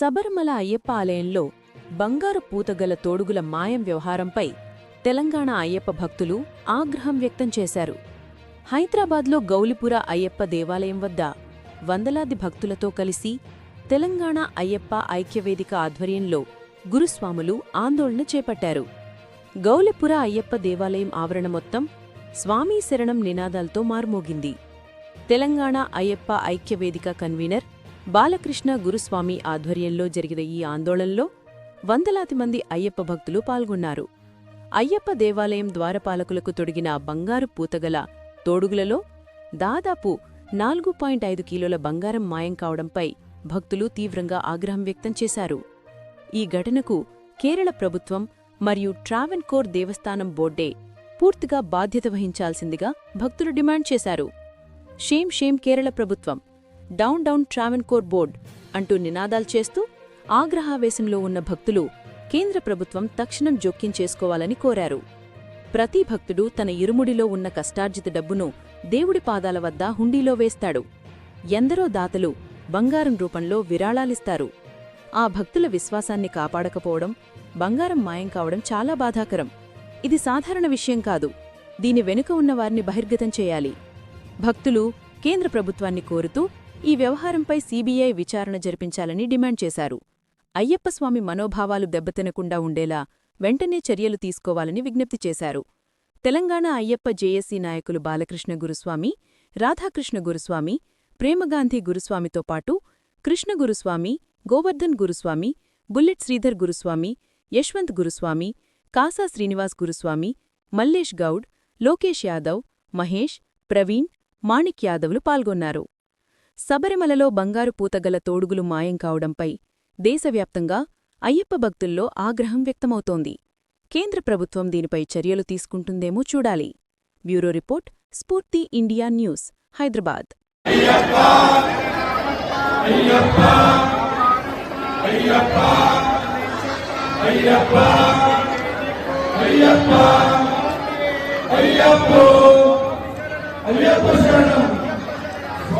శబరిమల అయ్యప్ప ఆలయంలో బంగారు పూతగల తోడుగుల మాయం వ్యవహారంపై తెలంగాణ అయ్యప్ప భక్తులు ఆగ్రహం వ్యక్తం చేశారు. హైదరాబాద్లో గౌలిపుర అయ్యప్ప దేవాలయం వద్ద వందలాది భక్తులతో కలిసి తెలంగాణ అయ్యప్ప ఐక్యవేదిక ఆధ్వర్యంలో గురుస్వాములు ఆందోళన చేపట్టారు. గౌలిపుర అయ్యప్ప దేవాలయం ఆవరణ మొత్తం స్వామీ శరణం నినాదాలతో మార్మోగింది. తెలంగాణ అయ్యప్ప ఐక్యవేదిక కన్వీనర్ బాలకృష్ణ గురుస్వామి ఆధ్వర్యంలో జరిగిన ఈ ఆందోళనలో వందలాది మంది అయ్యప్ప భక్తులు పాల్గొన్నారు. అయ్యప్ప దేవాలయం ద్వారపాలకులకు తొడిగిన బంగారు పూతగల తోడుగులలో దాదాపు నాలుగు పాయింట్ ఐదు కిలోల బంగారం మాయం కావడంపై భక్తులు తీవ్రంగా ఆగ్రహం వ్యక్తం చేశారు. ఈ ఘటనకు కేరళ ప్రభుత్వం మరియు ట్రావెన్కోర్ దేవస్థానం బోర్డే పూర్తిగా బాధ్యత వహించాల్సిందిగా భక్తులు డిమాండ్ చేశారు. షేమ్ షేమ్ కేరళ ప్రభుత్వం డౌన్ డౌన్ ట్రావెన్కోర్ బోర్డ్ అంటూ నినాదాలు చేస్తూ ఆగ్రహావేశంలో ఉన్న భక్తులు కేంద్ర ప్రభుత్వం తక్షణం జోక్యం చేసుకోవాలని కోరారు. ప్రతి భక్తుడు తన ఇరుముడిలో ఉన్న కష్టార్జిత డబ్బును దేవుడి పాదాల వద్ద హుండీలో వేస్తాడు. ఎందరో దాతలు బంగారం రూపంలో విరాళాలిస్తారు. ఆ భక్తుల విశ్వాసాన్ని కాపాడకపోవడం బంగారం మాయం కావడం చాలా బాధాకరం. ఇది సాధారణ విషయం కాదు. దీని వెనుక ఉన్నవారిని బహిర్గతం చేయాలి. భక్తులు కేంద్ర ప్రభుత్వాన్ని కోరుతూ ఈ వ్యవహారంపై సీబీఐ విచారణ జరిపించాలని డిమాండ్ చేశారు. అయ్యప్పస్వామి మనోభావాలు దెబ్బతినకుండా ఉండేలా వెంటనే చర్యలు తీసుకోవాలని విజ్ఞప్తి చేశారు. తెలంగాణ అయ్యప్ప జేఏసీ నాయకులు బాలకృష్ణ గురుస్వామి రాధాకృష్ణ గురుస్వామి ప్రేమగాంధీ గురుస్వామితో పాటు కృష్ణ గురుస్వామి గోవర్ధన్ గురుస్వామి బుల్లెట్ శ్రీధర్ గురుస్వామి యశ్వంత్ గురుస్వామి కాసా శ్రీనివాస్ గురుస్వామి మల్లేష్ గౌడ్ లోకేష్ యాదవ్ మహేష్ ప్రవీణ్ మాణిక్ యాదవ్లు పాల్గొన్నారు. శబరిమలలో బంగారు పూతగల తోడుగులు మాయం కావడంపై దేశవ్యాప్తంగా అయ్యప్ప భక్తుల్లో ఆగ్రహం వ్యక్తమవుతోంది కేంద్ర ప్రభుత్వం దీనిపై చర్యలు తీసుకుంటుందేమో చూడాలి bureau report Spoorthi India news Hyderabad Ayyappa Ayyappa Ayyappa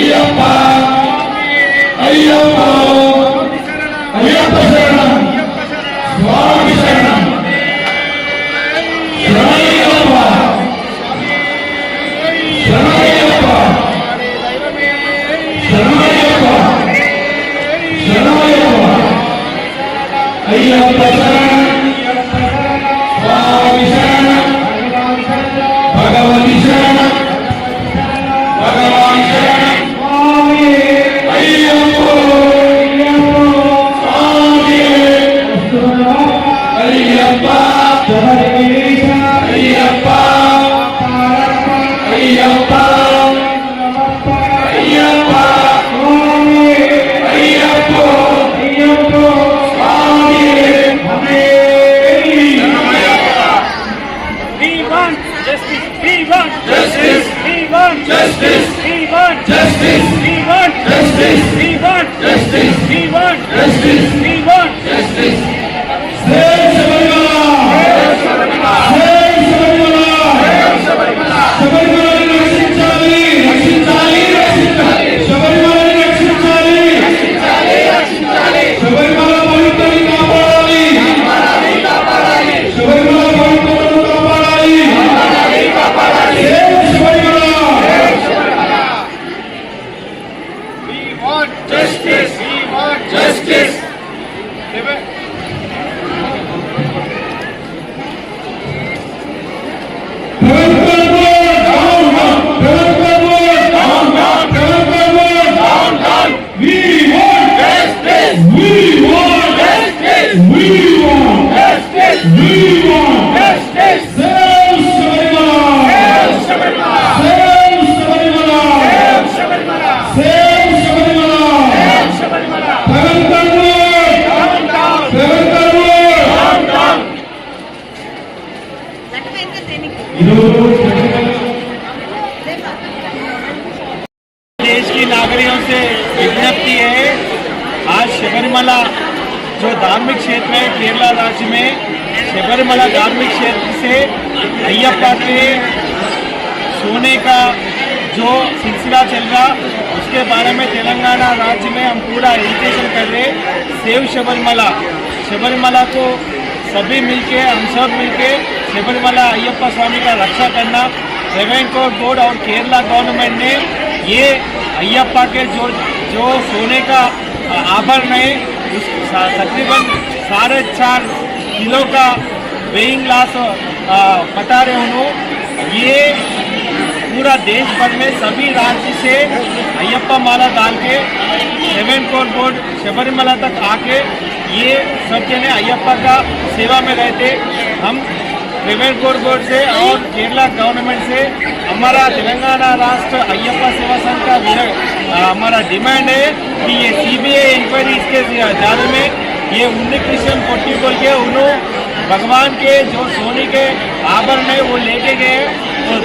Ayyappa Ayyappa देश की नागरिकों से विज्ञप्ति है, आज शबरीमला, जो धार्मिक क्षेत्र है, केरला राज्य में शबरीमला धार्मिक क्षेत्र से अयप्पा के सोने का जो सिलसिला चल रहा, उसके बारे में तेलंगाना राज्य में हम पूरा एजुकेशन कर रहे सेव शबरीमला। शबरीमला को सभी मिलके, हम सब मिलके शबरीमला अयप्पा स्वामी का रक्षा करना ट्रेवेंकोर बोर्ड और केरला गवर्नमेंट ने ये अयप्पा के जो जो सोने का आभरण है, उस तकरीबन साढ़े चार किलो का वेइंग लॉस बता रहे उन्होंने ये पूरा देश भर में सभी राज्य से अयप्पा माला डाल के सेवन कोर बोर्ड शबरीमला तक आके ये सब जने अयप्पा का सेवा में रहते। हम ट्रिवेंट कोर बोर्ड से और केरला गवर्नमेंट से हमारा तेलंगाना राष्ट्र अयप्पा सेवा संघ का हमारा डिमांड है कि ये सीबीआई इंक्वायरी इसके जाल में ये उन्नी कृष्ण पोटी बोल के उन्होंने भगवान के जो सोने के आभरण है, वो लेके गए तो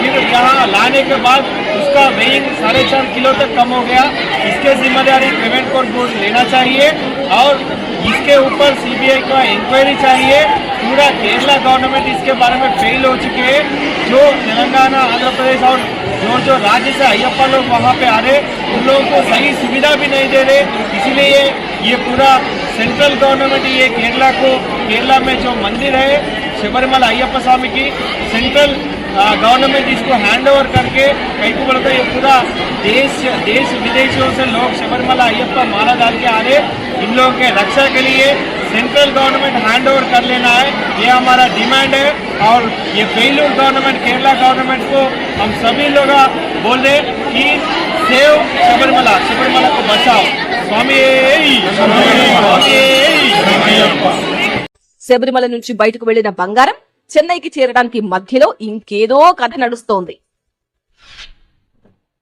फिर यहाँ लाने के बाद उसका वेइंग साढ़े चार किलो तक कम हो गया। इसके ज़िम्मेदारी प्रिवेंट कोर्ट बोर्ड लेना चाहिए और इसके ऊपर सीबीआई का इंक्वायरी चाहिए। पूरा केरला गवर्नमेंट इसके बारे में फेल हो चुके हैं। जो तेलंगाना, आंध्र प्रदेश और जो जो राज्य से अयप्पा लोग वहाँ पे आ रहे उन लोगों को सही सुविधा भी नहीं दे रहे। इसीलिए ये पूरा सेंट्रल गवर्नमेंट ये केरला को, केरला में जो मंदिर है, शबरीमला अयप्पा स्वामी की सेंट्रल गवर्नमेंट इसको हैंड ओवर करके कहीं को बोलते ये पूरा देश देश विदेशों से लोग शबरीमला अयप्पा, माला डाल के आ रहे इन लोगों के रक्षा के लिए सेंट्रल गवर्नमेंट हैंड ओवर कर लेना है ये हमारा डिमांड है और ये फेलूर गवर्नमेंट केरला गवर्नमेंट को हम सभी लोग बोल रहे कि सेव शबरीमला शबरीमला को बचाओ स्वामी स्वामी శబరిమల నుంచి బయటకు వెళ్లిన బంగారం చెన్నైకి చేరడానికి మధ్యలో ఇంకేదో కథ నడుస్తోంది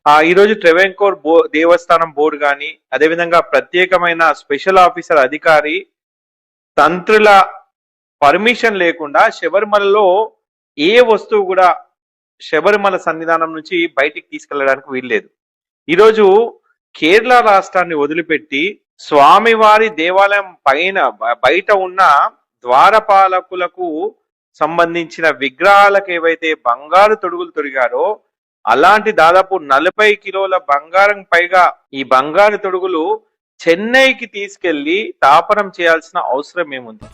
ఆ ఈ రోజు ట్రెవెంకోర్ బో దేవస్థానం బోర్డు గాని అదేవిధంగా ప్రత్యేకమైన స్పెషల్ ఆఫీసర్ అధికారి తంత్రుల పర్మిషన్ లేకుండా శబరిమలలో ఏ వస్తువు కూడా శబరిమల సన్నిధానం నుంచి బయటికి తీసుకెళ్ళడానికి వీల్లేదు. ఈరోజు కేరళ రాష్ట్రాన్ని వదిలిపెట్టి స్వామివారి దేవాలయం పైన బయట ఉన్న ద్వారపాలకులకు సంబంధించిన విగ్రహాలకు ఏవైతే బంగారు తొడుగులు తొడిగారో అలాంటి దాదాపు నలభై కిలోల బంగారం పైగా ఈ బంగారు తొడుగులు చెన్నైకి తీసుకెళ్ళి తాపనం చేయాల్సిన అవసరం ఏముంది?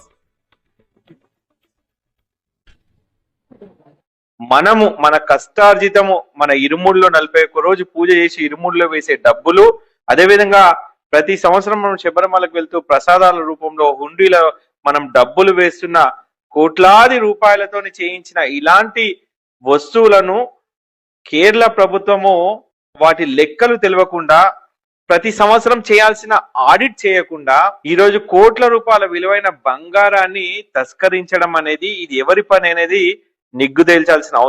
మనము మన కష్టార్జితము మన ఇరుముల్లో నలభై ఒక్క రోజు పూజ చేసి ఇరుముల్లో వేసే డబ్బులు అదేవిధంగా ప్రతి సంవత్సరం మనం శబరిమలకు వెళ్తూ ప్రసాదాల రూపంలో హుండీల మనం డబ్బులు వేస్తున్న కోట్లాది రూపాయలతో చేయించిన ఇలాంటి వస్తువులను కేరళ ప్రభుత్వము వాటి లెక్కలు తెలియకుండా ప్రతి సంవత్సరం చేయాల్సిన ఆడిట్ చేయకుండా ఈ రోజు కోట్ల రూపాయల విలువైన బంగారాన్ని తస్కరించడం అనేది ఇది ఎవరి పని అనేది నిగ్గు తేల్చాల్సిన అవసరం